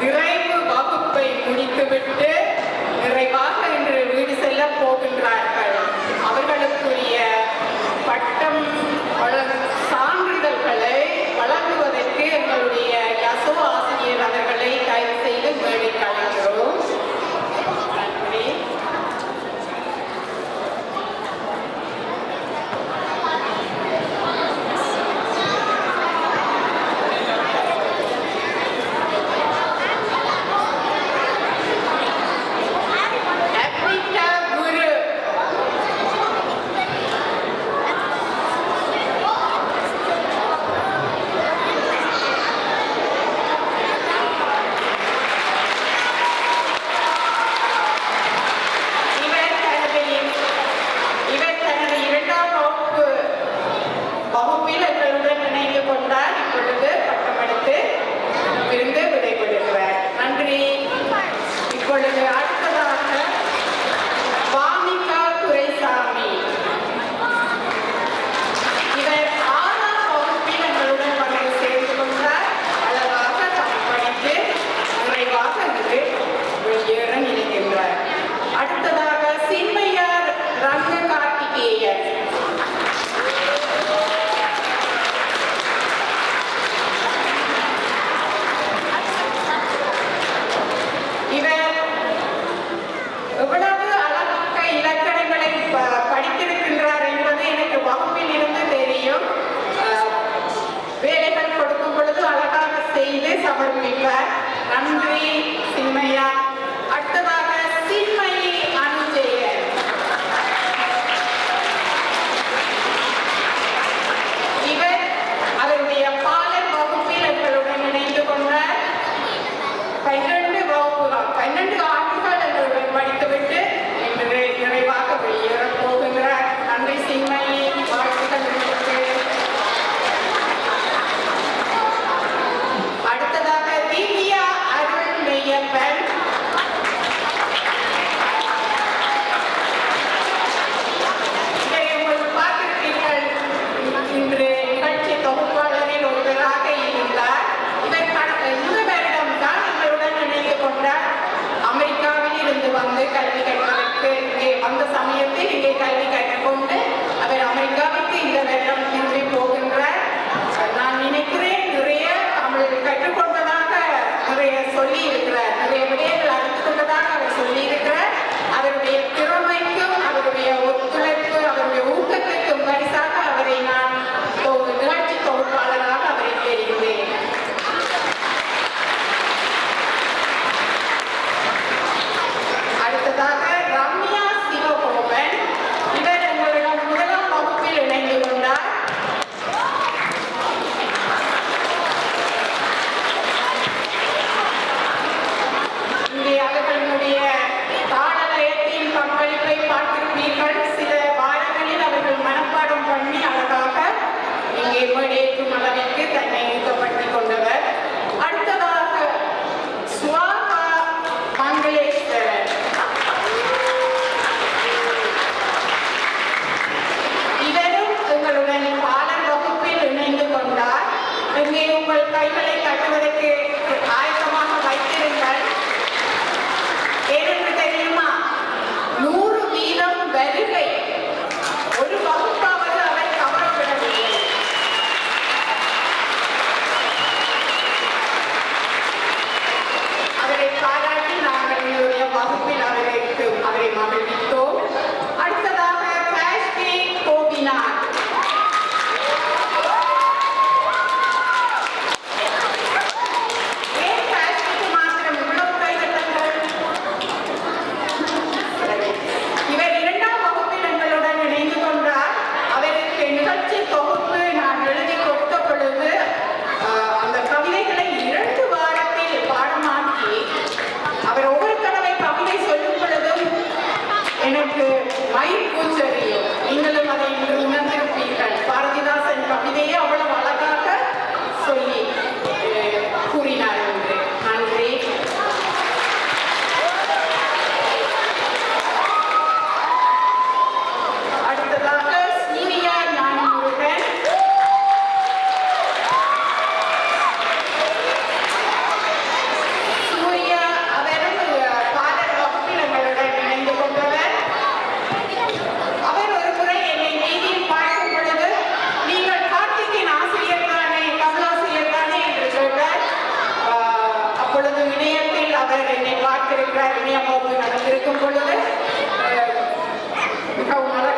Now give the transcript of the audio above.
நிறைவு வகுப்பை முடித்துவிட்டு நிறைவாக இன்று வீடு செல்ல போகின்றார்கள். அவர்களுக்குரிய பட்டம் சான்றிதழ்களை வழங்குவதற்கு எங்களுடைய அப்பொழுது விடயத்தில் அவர் என்னை பார்த்திருக்கிறார். விடயம் நடந்திருக்கும் பொழுது மிகவும்